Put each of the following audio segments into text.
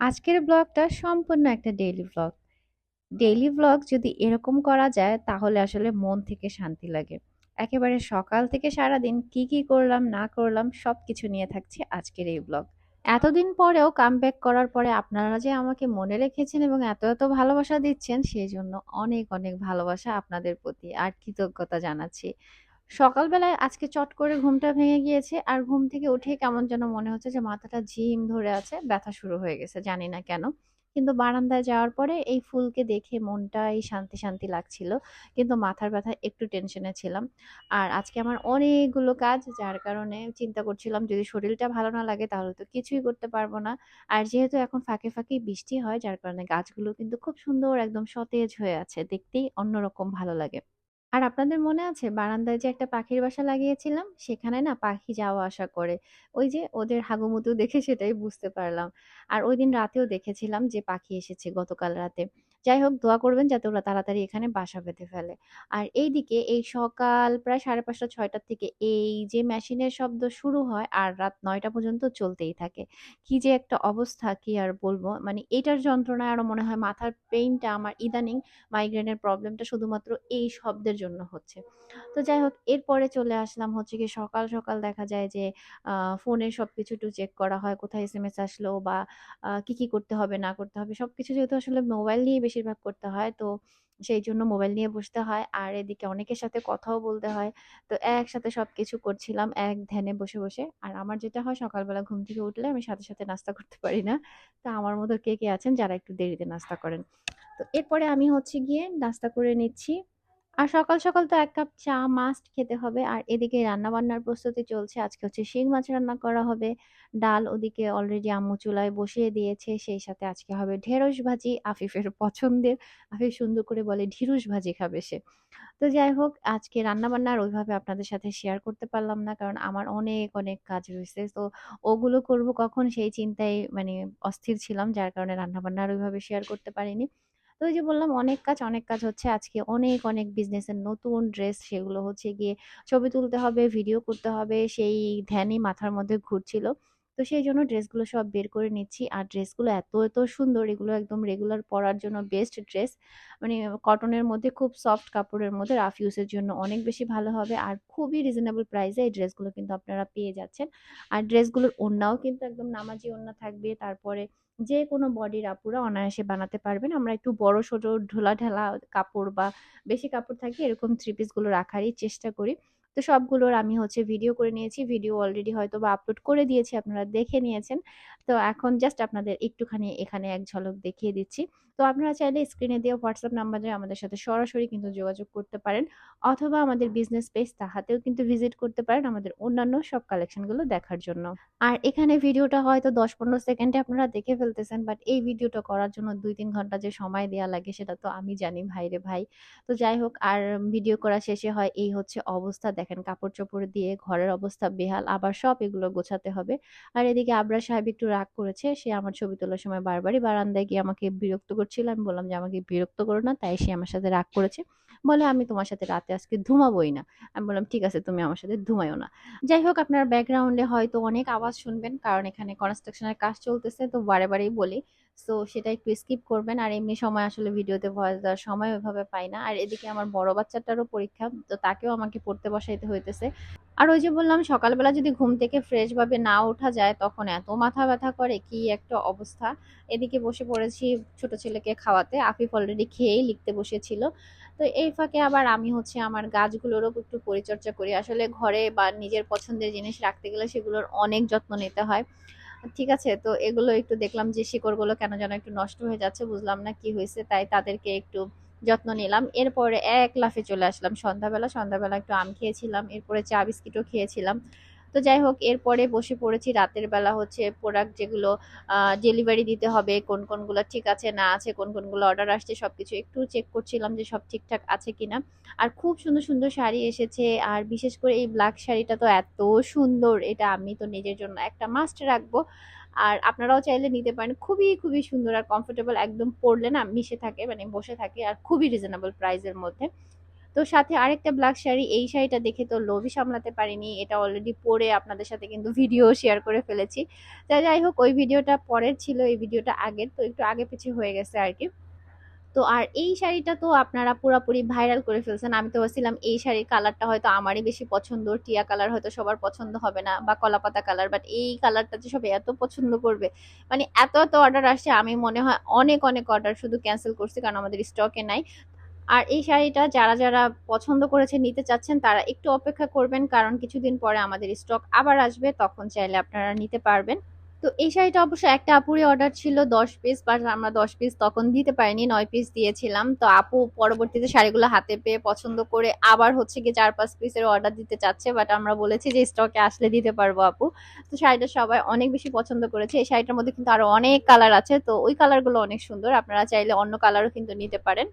আজকের ব্লগটা সম্পূর্ণ একটা ডেইলি ব্লগ। ডেইলি ব্লগ যদি এরকম করা যায় তাহলে আসলে মন থেকে শান্তি লাগে। একেবারে সকাল থেকে সারাদিন কি, কি করলাম না করলাম সব কিছু নিয়ে থাকছে আজকের এই ব্লগ। এতদিন পরেও কামব্যাক করার পরে আপনারা যে আমাকে মনে রেখেছেন এবং এত, এত ভালোবাসা দিচ্ছেন সেই জন্য অনেক, অনেক ভালোবাসা আপনাদের প্রতি আর কৃতজ্ঞতা জানাচ্ছি। সকালবেলায় আজকে চট করে ঘুমটা ভেঙে গিয়েছে আর ঘুম থেকে উঠে কেমন যেন মনে হচ্ছে যে মাথাটা ঝিম ধরে আছে, ব্যথা শুরু হয়ে গেছে জানি না কেন। কিন্তু বারান্দায় যাওয়ার পরে এই ফুলকে দেখে মনটাই শান্তি, শান্তি লাগছিল। কিন্তু মাথার ব্যথায় একটু টেনশনে ছিলাম। আর আজকে আমার অনেকগুলো কাজ যার কারণে চিন্তা করছিলাম যদি শরীরটা ভালো না লাগে তাহলে তো কিছুই করতে পারব না। আর যেহেতু এখন ফাঁকে, ফাঁকে বৃষ্টি হয় যার কারণে গাছগুলো কিন্তু খুব সুন্দর একদম সতেজ হয়ে আছে। দেখতেই অন্যরকম ভালো লাগে। আর আপনাদের মনে আছে বারান্দায় যে একটা পাখির বাসা লাগিয়েছিলাম, সেখানে না পাখি যাওয়া আসা করে। ওই যে ওদের হাগুমুতু দেখে সেটাই বুঝতে পারলাম। আর ওই দিন রাতেও দেখেছিলাম যে পাখি এসেছে গতকাল রাতে। যাই হোক দোয়া করবেন যাতে ওরা তাড়াতাড়ি এখানে বাসা বেঁধে ফেলে। আর এইদিকে এই সকাল প্রায় ৫:৩০ ৬টার থেকে এই যে মেশিনের শব্দ শুরু হয় আর রাত নয়টা পর্যন্ত চলতেই থাকে। কি যে একটা অবস্থা কি আর বলব। মানে এটার যন্ত্রণায় আরও মনে হয় মাথার পেইনটা আমার ইদানিং মাইগ্রেনের প্রবলেমটা শুধুমাত্র এই শব্দের জন্য হচ্ছে। তো যাই হোক এরপরে চলে আসলাম হচ্ছে গিয়ে সকাল, সকাল দেখা যায় যে আ ফোনে সবকিছু একটু চেক করা হয়। কোথায় এস এম এস আসলো বা কি, কি করতে হবে না করতে হবে সবকিছু যেহেতু আসলে মোবাইল নিয়েই বেশিরভাগ করতে হয়। তো সেই জন্য মোবাইল নিয়ে বসতে হয়। আর এদিকে অনেকের সাথে কথাও বলতে হয়। তো একসাথে সব কিছু করছিলাম এক ধ্যানে বসে, বসে। আর আমার যেটা হয় সকালবেলা ঘুম থেকে উঠলে আমি সাথে, সাথে নাস্তা করতে পারি না। তো আমার মতো কে, কে আছেন যারা একটু দেরিতে নাস্তা করেন? তো এরপরে আমি হচ্ছে গিয়ে নাস্তা করে নিচ্ছি। আর সকাল, সকাল তো এক কাপ চা মাস্ট খেতে হবে। আর এদিকে রান্নাবান্নার প্রস্তুতি চলছে। আজকে হচ্ছে শিং মাছ রান্না করা হবে। ডাল ওদিকে অলরেডি আম্মু চুলায় বসিয়ে দিয়েছে। সেই সাথে আজকে হবে ঢেঁড়স ভাজি আফিফের পছন্দের। আফিফ সুন্দর করে বলে ঢিঁড়স ভাজি খাবে সে। তো যাই হোক আজকে রান্নাবান্না আর ওইভাবে আপনাদের সাথে শেয়ার করতে পারলাম না। কারণ আমার অনেক, অনেক কাজ রয়েছে। তো ওগুলো করব কখন সেই চিন্তায় মানে অস্থির ছিলাম। যার কারণে রান্নাবান্না আর ওইভাবে শেয়ার করতে পারিনি। তো ওই যে বললাম অনেক কাজ, অনেক কাজ হচ্ছে আজকে অনেক, অনেক বিজনেসের নতুন ড্রেস সেগুলো হচ্ছে গিয়ে ছবি তুলতে হবে, ভিডিও করতে হবে সেই ধ্যানই মাথার মধ্যে ঘুরছিল। তো সেইজন্য ড্রেসগুলো সব বের করে নিচ্ছি। আর ড্রেসগুলো এত, এত সুন্দর এগুলো একদম রেগুলার পরার জন্য বেস্ট ড্রেস। মানে কটনের মধ্যে খুব সফট কাপড়ের মধ্যে রাফ ইউজ এর জন্য অনেক বেশি ভালো হবে। আর খুবই রিজনেবল প্রাইসে এই ড্রেসগুলো কিন্তু আপনারা পেয়ে যাচ্ছেন। আর ড্রেসগুলোর ওড়নাও কিন্তু একদম নামাজি ওড়না থাকবে। তারপরে যে কোনো বডির আপুরা অনায়াসে বানাতে পারবেন। আমরা একটু বড়সড় ঢোলা-ঢালা কাপড় বা বেশি কাপড় থাকে এরকম থ্রি পিসগুলো রাখারই চেষ্টা করি। তো সবগুলোর আমি হচ্ছে ভিডিও করে নিয়েছি। ভিডিও অলরেডি হয়তো বা আপলোড করে দিয়েছি। আপনারা দেখে নিয়েছেন। তো এখন জাস্ট আপনাদের একটুখানি এখানে এক ঝলক দেখিয়ে দিচ্ছি। তো আপনারা চাইলে স্ক্রিনে দেওয়া WhatsApp নাম্বারে আমাদের সাথে সরাসরি কিন্তু যোগাযোগ করতে পারেন। অথবা আমাদের বিজনেস পেজ তাহাতেও কিন্তু ভিজিট করতে পারেন আমাদের অন্যান্য সব কালেকশনগুলো দেখার জন্য। আর এখানে ভিডিওটা হয়তো ১০-১৫ সেকেন্ডে আপনারা দেখে ফেলতেছেন। বাট এই ভিডিওটা করার জন্য ২-৩ ঘণ্টা যে সময় দেয়া লাগে সেটা তো আমি জানি ভাইরে ভাই। তো যাই হোক, আর ভিডিও করা শেষে হয় এই হচ্ছে অবস্থা, দেখেন কাপড়-চোপড় দিয়ে ঘরের অবস্থা বেহাল। আবার সব এগুলো গোছাতে হবে। আর এদিকে আবরার সাহেব একটু রাগ করেছে। সে আমার ছবি তোলার সময় বারবারই বারান্দায় গিয়ে আমাকে বিরক্ত করছিল। আমি বললাম যে, "আমাকে বিরক্ত করো না।" তাই সে আমার সাথে রাগ করেছে। বলে, "আমি তোমার সাথে রাতে আজকে ধুমাবোই না।" আমি বললাম, "ঠিক আছে তুমি আমার সাথে ধুমাইও না।" যাই হোক আপনার ব্যাকগ্রাউন্ডে হয়তো অনেক আওয়াজ শুনবেন। কারণ এখানে কনস্ট্রাকশনের কাজ চলতেছে তো বারে, বারেই বলি। সো সেটা একটু স্কিপ করবেন। আর এমনি সময় আসলে ভিডিওতে ভয়েস দেওয়ার সময় ওইভাবে পাই না। আর এদিকে আমার বড় বাচ্চাটারও পরীক্ষা। তো তাকেও আমাকে পড়তে বসাইতে হইতেছে। আর ওই যে বললাম, সকালবেলা যদি ঘুম থেকে ফ্রেশ ভাবে না ওঠা যায়, তখন এত মাথা ব্যথা করে, কি একটা অবস্থা। এদিকে বসে পড়েছি ছোট ছেলেকে খাওয়াতে। আফিফ অলরেডি খেয়েই লিখতে বসেছিল। তো এই ফাঁকে আবার আমি হচ্ছে আমার গাছগুলোরও একটু পরিচর্যা করি। আসলে ঘরে বা নিজের পছন্দের জিনিস রাখতে গেলে সেগুলোর অনেক যত্ন নিতে হয়। ঠিক আছে? তো এগুলো একটু দেখলাম যে শিকড়গুলো কেন যেন একটু নষ্ট হয়ে যাচ্ছে। বুঝলাম না কি হয়েছে, তাই তাদেরকে একটু যত্ন নিলাম। এরপরে এক লাফে চলে আসলাম সন্ধ্যাবেলা। সন্ধ্যাবেলা একটু আম খেয়েছিলাম। এরপরে চা, বিস্কিটও খেয়েছিলাম। তো যাই হোক এরপরে বসে পড়েছি রাতের বেলা হচ্ছে প্রোডাক্ট যেগুলো ডেলিভারি দিতে হবে কোন, কোনগুলো ঠিক আছে না আছে, কোন, কোনগুলো অর্ডার আসছে সব কিছু একটু চেক করছিলাম যে সব ঠিকঠাক আছে কিনা। আর খুব সুন্দর, সুন্দর শাড়ি এসেছে। আর বিশেষ করে এই ব্ল্যাক শাড়িটা তো এত সুন্দর এটা আমি তো নিজের জন্য একটা মাস্ট রাখব। আর আপনারাও চাইলে নিতে পারেন। খুবই, খুবই সুন্দর আর কমফোর্টেবল একদম পড়লে না মিশে থাকে মানে বসে থাকে আর খুবই রিজনেবল প্রাইস এর মধ্যে। তো সাথে আরেকটা ব্ল্যাক শাড়ি, এই শাড়িটা দেখে তো লোভই সামলাতে পারিনি। এটা অলরেডি পরে আপনাদের সাথে কিন্তু ভিডিও শেয়ার করে ফেলেছি। তা যাই হোক, ওই ভিডিওটা পরের ছিল, এই ভিডিওটা আগের, তো একটু আগে পিছিয়ে হয়ে গেছে আর কি তো আর এই শাড়িটা তো আপনারা পুরাপুরি ভাইরাল করে ফেলছেন। আমি তো ভাবছিলাম এই শাড়ির কালারটা হয়তো আমারই বেশি পছন্দ, টিয়া কালার হয়তো সবার পছন্দ হবে না বা কলাপাতা কালার বাট এই কালারটা যে সবাই এত পছন্দ করবে মানে এত এত অর্ডার আসছে, আমি মনে হয় অনেক অনেক অর্ডার শুধু ক্যান্সেল করছি, কারণ আমাদের স্টকে নাই। আর এই শাড়িটা যারা যারা পছন্দ করেছে, নিতে চাচ্ছেন, তারা একটু অপেক্ষা করবেন, কারণ কিছুদিন পরে আমাদের স্টক আবার আসবে, তখন চাইলে আপনারা নিতে পারবেন। তো এই শাড়িটা অবশ্য একটা আপুরই অর্ডার ছিল, দশ পিস বাট আমরা দশ পিস তখন দিতে পারিনি, নয় পিস দিয়েছিলাম। তো আপু পরবর্তীতে শাড়িগুলো হাতে পেয়ে পছন্দ করে আবার হচ্ছে কি চার, পাঁচ পিসের অর্ডার দিতে চাচ্ছে বাট আমরা বলেছি যে স্টকে আসলে দিতে পারব আপু। তো শাড়িটা সবাই অনেক বেশি পছন্দ করেছে। এই শাড়িটার মধ্যে কিন্তু আরও অনেক কালার আছে, তো ওই কালারগুলো অনেক সুন্দর, আপনারা চাইলে অন্য কালারও কিন্তু নিতে পারেন।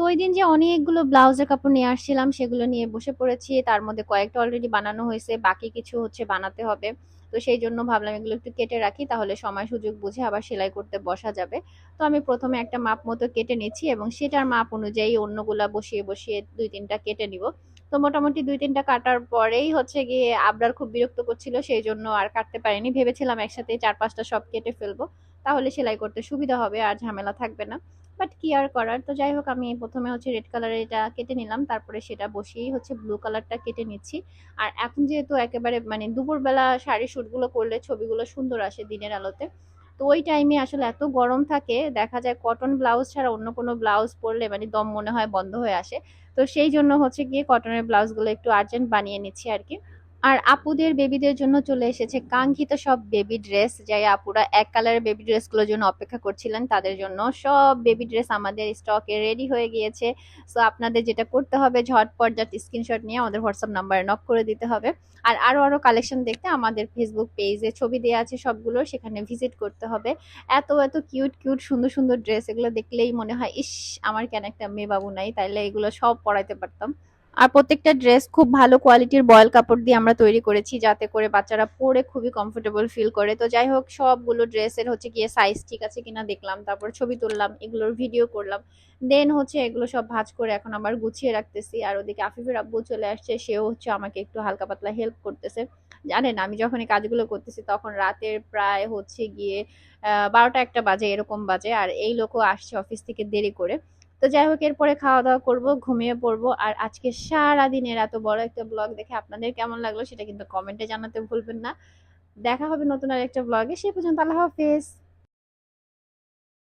তো ওই দিন যে অনেকগুলো ব্লাউজের কাপড় নিয়ে আসছিলাম, সেগুলো নিয়ে বসে পড়েছি। তার মধ্যে কয়েকটা অলরেডি বানানো হয়েছে, বাকি কিছু হচ্ছে বানাতে হবে। তো সেই জন্য ভাবলাম এগুলো একটু কেটে রাখি, তাহলে সময় সুযোগ বুঝে আবার সেলাই করতে বসা যাবে। তো আমি প্রথমে একটা মাপ মতো কেটে নিচ্ছি এবং সেটার মাপ অনুযায়ী অন্যগুলা বসিয়ে বসিয়ে দুই তিনটা কেটে নিব। তো মোটামুটি দুই তিনটা কাটার পরেই হচ্ছে গিয়ে আবরার খুব বিরক্ত করছিল, সেই জন্য আর কাটতে পারিনি। ভেবেছিলাম একসাথে চার পাঁচটা সব কেটে ফেলব, তাহলে সেলাই করতে সুবিধা হবে আর ঝামেলা থাকবে না। বাট কি আর করার? তো যাই হোক, আমি প্রথমে হচ্ছে রেড কালারের এটা কেটে নিলাম, তারপরে সেটা বসিয়েই হচ্ছে ব্লু কালারটা কেটে নিচ্ছি। আর এখন যেহেতু একেবারে মানে দুপুরবেলা শাড়ি শ্যুটগুলো করলে ছবিগুলো সুন্দর আসে দিনের আলোতে তো ওই টাইমে আসলে এত গরম থাকে, দেখা যায় কটন ব্লাউজ ছাড়া অন্য কোনো ব্লাউজ পরলে মানে দম মনে হয় বন্ধ হয়ে আসে। তো সেই জন্য হচ্ছে গিয়ে কটনের ব্লাউজগুলো একটু আর্জেন্ট বানিয়ে নিচ্ছি আর কি আর আপুদের বেবিদের জন্য চলে এসেছে কাঙ্ক্ষিত সব বেবি ড্রেস, যাই আপুরা এক কালারের বেবি ড্রেসগুলোর জন্য অপেক্ষা করছিলেন। তাদের জন্য সব বেবি ড্রেস আমাদের স্টকে রেডি হয়ে গিয়েছে। সো আপনাদের যেটা করতে হবে, ঝটপট জাস্ট স্ক্রিনশট নিয়ে আমাদের হোয়াটসঅ্যাপ নাম্বারে নক করে দিতে হবে। আর আরও আরও কালেকশন দেখতে আমাদের ফেসবুক পেজে ছবি দেওয়া আছে সবগুলো, সেখানে ভিজিট করতে হবে। এত এত কিউট কিউট সুন্দর সুন্দর ড্রেস, এগুলো দেখলেই মনে হয়, ইস, আমার কেন একটা মেয়ে বাবু নাই? তাইলে এগুলো সব পরাইতে পারতাম। আর প্রত্যেকটা ড্রেস খুব ভালো কোয়ালিটির বয়েল কাপড় দিয়ে আমরা তৈরি করেছি, যাতে করে বাচ্চারা পরে খুবই কমফোর্টেবল ফিল করে। তো যাই হোক, সবগুলো ড্রেসের হচ্ছে গিয়ে সাইজ ঠিক আছে কিনা দেখলাম, তারপর ছবি তুললাম, এগুলোর ভিডিও করলাম। দেন হচ্ছে এগুলো সব ভাজ করে এখন আবার গুছিয়ে রাখতেছি। আর ওদিকে আফিফের আব্বু চলে আসছে, সেও হচ্ছে আমাকে একটু হালকা পাতলা হেল্প করতেছে। জানেন, আমি যখন এই কাজগুলো করতেছি তখন রাতের প্রায় হচ্ছে গিয়ে বারোটা একটা বাজে, এরকম বাজে। আর এই লোকও আসছে অফিস থেকে দেরি করে। তো যাই হোক, এরপরে খাওয়া দাওয়া করব, ঘুমিয়ে পড়ব। আর আজকে সারা দিনের এত বড় একটা ব্লগ দেখে আপনাদের কেমন লাগল সেটা কিন্তু কমেন্টে জানাতে ভুলবেন না। দেখা হবে নতুন আর একটা ব্লগে সে পর্যন্ত আল্লাহ হাফেজ।